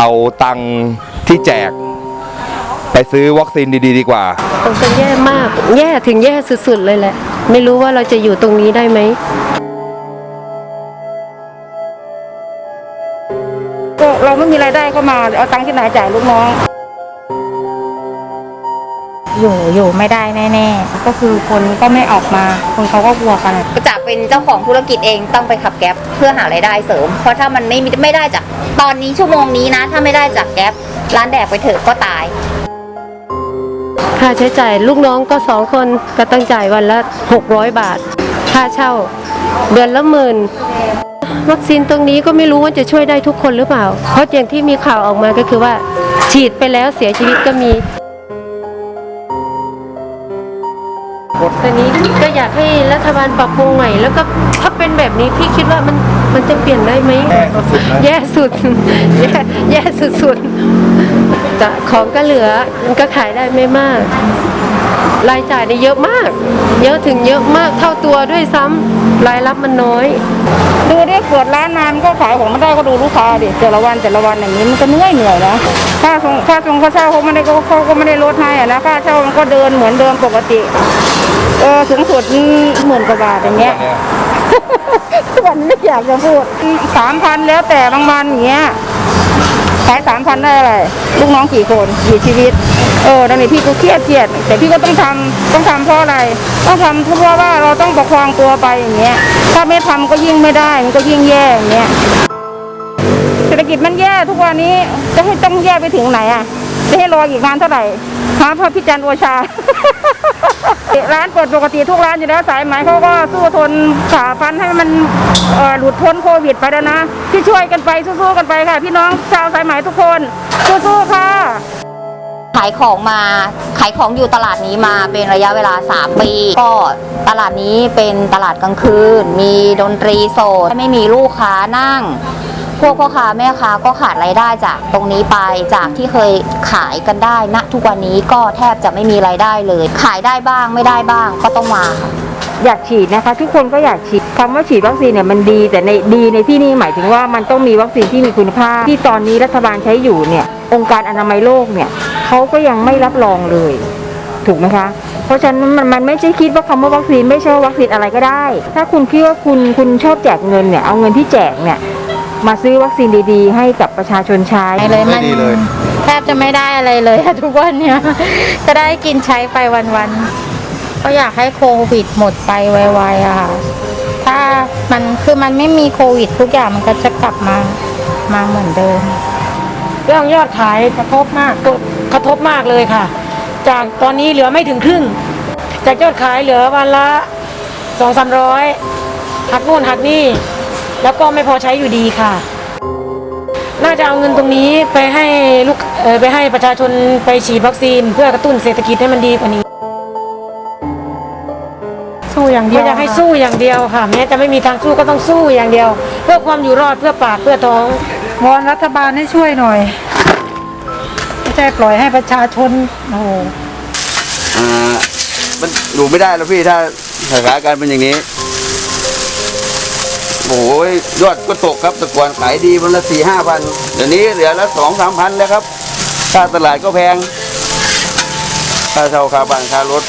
เอาตังค์ที่แจก ไปซื้อวัคซีนดีๆดีกว่าคงจะแย่มาก แย่ถึงแย่สุดๆเลยแหละ ไม่รู้ว่าเราจะอยู่ตรงนี้ได้ไหมก็เราไม่มีรายได้เข้ามาเอาตังค์ที่ไหนจ่ายลูกน้อง อยู่อยู่ไม่ได้แน่ๆ ก็คือคนก็ไม่ออกมา คนเขาก็กลัวกันจากเป็นเจ้าของธุรกิจเองต้องไปขับแก๊ปเพื่อหารายได้เสริม เพราะถ้ามันไม่มีไม่ได้จากตอนนี้ชั่วโมงนี้นะ ถ้าไม่ได้จากแก๊ปร้านแดกไปเถอะก็ตาย ค่าใช้จ่ายลูกน้องก็สองคนก็ต้องจ่ายวันละ 600 บาท ค่าเช่า เดือนละหมื่นวัคซีนตรงนี้ก็ไม่รู้ว่าจะช่วยได้ทุกคนหรือเปล่า เพราะอย่างที่มีข่าวออกมาก็คือว่า ฉีดไปแล้วเสียชีวิตก็มี ตอนนี้ก็อยากให้รัฐบาลปรับปรุงใหม่ แล้วก็ถ้าเป็นแบบนี้พี่คิดว่ามันมันจะเปลี่ยนได้ไหมแย่สุดแย่แย่สุดๆจะของก็เหลือมันก็ขายได้ไม่มาก รายจ่ายนี่เยอะมาก เยอะถึงเยอะมากเท่าตัวด้วยซ้ำรายรับมันน้อย ดูดิเปิดร้านนานก็ขายของไม่ได้ก็ดูลูกค้าดิแต่ละวันแต่ละวันอย่างนี้มันก็เหนื่อยเหนื่อยนะค่าส่งค่าส่งค่าเช่าเขาไม่ได้ก็เขาก็ไม่ได้ลดให้อะนะค่าเช่ามันก็เดินเหมือนเดิมปกติ เออสูงสุดหมื่นกว่าบาทอย่างเงี้ยทุกวันนี้ไม่อยากจะพูดสามพันแล้วแต่บางวันอย่างเงี้ยขายสามพันได้อะไร ลูกน้องกี่คนกี่ชีวิต เออตอนนี้พี่ก็เครียดเครียด แต่พี่ก็ต้องทำต้องทำเพราะอะไร ต้องทำเพราะว่าเราต้องประคองตัวไปอย่างเงี้ย ถ้าไม่ทำก็ยิ่งไม่ได้ มันก็ยิ่งแย่อย่างเงี้ย เศรษฐกิจมันแย่ทุกวันนี้ จะให้ต้องแย่ไปถึงไหนอะ จะให้รออีกนานเท่าไหร่หาพระพิจันทร์โอชา ร้านเปิดปกติทุกร้านอยู่แล้วสายไหมเขาก็สู้ทนฝ่าฟันให้มันเอ่อหลุดพ้นโควิดไปแล้วนะที่ช่วยกันไปสู้ๆกันไปค่ะ พี่น้องชาวสายไหมทุกคนสู้ๆค่ะขายของมาขายของอยู่ตลาดนี้มาเป็นระยะเวลา 3 ปี ก็ตลาดนี้เป็นตลาดกลางคืน มีดนตรีสดไม่มีลูกค้านั่ง พวกพ่อค้าแม่ค้าก็ขาดรายได้จากตรงนี้ไปจากที่เคยขายกันได้ณทุกวันนี้ก็แทบจะไม่มีรายได้เลย ขายได้บ้างไม่ได้บ้างก็ต้องมาค่ะ อยากฉีดนะคะ ทุกคนก็อยากฉีดคำว่าฉีดวัคซีนเนี่ยมันดีแต่ในดีในที่นี่หมายถึงว่ามันต้องมีวัคซีนที่มีคุณภาพ ที่ตอนนี้รัฐบาลใช้อยู่เนี่ย องค์การอนามัยโลกเนี่ยเขาก็ยังไม่รับรองเลย ถูกไหมคะ เพราะฉะนั้นมันมันไม่ใช่คิดว่าคำว่าวัคซีนไม่ใช่ว่าวัคซีนอะไรก็ได้ ถ้าคุณคิดว่าคุณคุณชอบแจกเงินเนี่ยเอาเงินที่แจกเนี่ย มาซื้อวัคซีนดีๆ ให้กับประชาชนใช้ไม่เลยมันไม่ดีเลย แทบจะไม่ได้อะไรเลยอะทุกวันเนี้ยจะได้กินใช้ไปวันๆก็อยากให้โควิดหมดไปไวๆอะค่ะถ้ามันคือมันไม่มีโควิด ทุกอย่างมันก็จะกลับมามาเหมือนเดิม เรื่องยอดขายกระทบมากกระกระทบมากเลยค่ะ จากตอนนี้เหลือไม่ถึงครึ่ง จากยอดขายเหลือวันละสองสามร้อยหักนู่นหักนี่ แล้วก็ไม่พอใช้อยู่ดีค่ะ น่าจะเอาเงินตรงนี้ไปให้ลูกเอ่อไปให้ประชาชนไปฉีดวัคซีน เพื่อกระตุ้นเศรษฐกิจให้มันดีกว่านี้ สู้อย่างเดีก็ยวอยากให้สู้อย่างเดียวค่ะ แม้จะไม่มีทางสู้ก็ต้องสู้อย่างเดียว เพื่อความอยู่รอดเพื่อปากเพื่อท้อง วอนรัฐบาลให้ช่วยหน่อย ไม่ใช่ปล่อยให้ประชาชน โอ้โห อ่ามันอยู่ไม่ได้แล้วพี่ถ้าสถานการณ์เป็นอย่างนี้ โอ้ยยอดก็ตกครับแต่ก่อนขายดีวันละสี่ห้าพันเดี๋ยวนี้เหลือละสองสามพันแล้วครับค่าตลาดก็แพงค่าเช่าค่าบ้านค่ารถ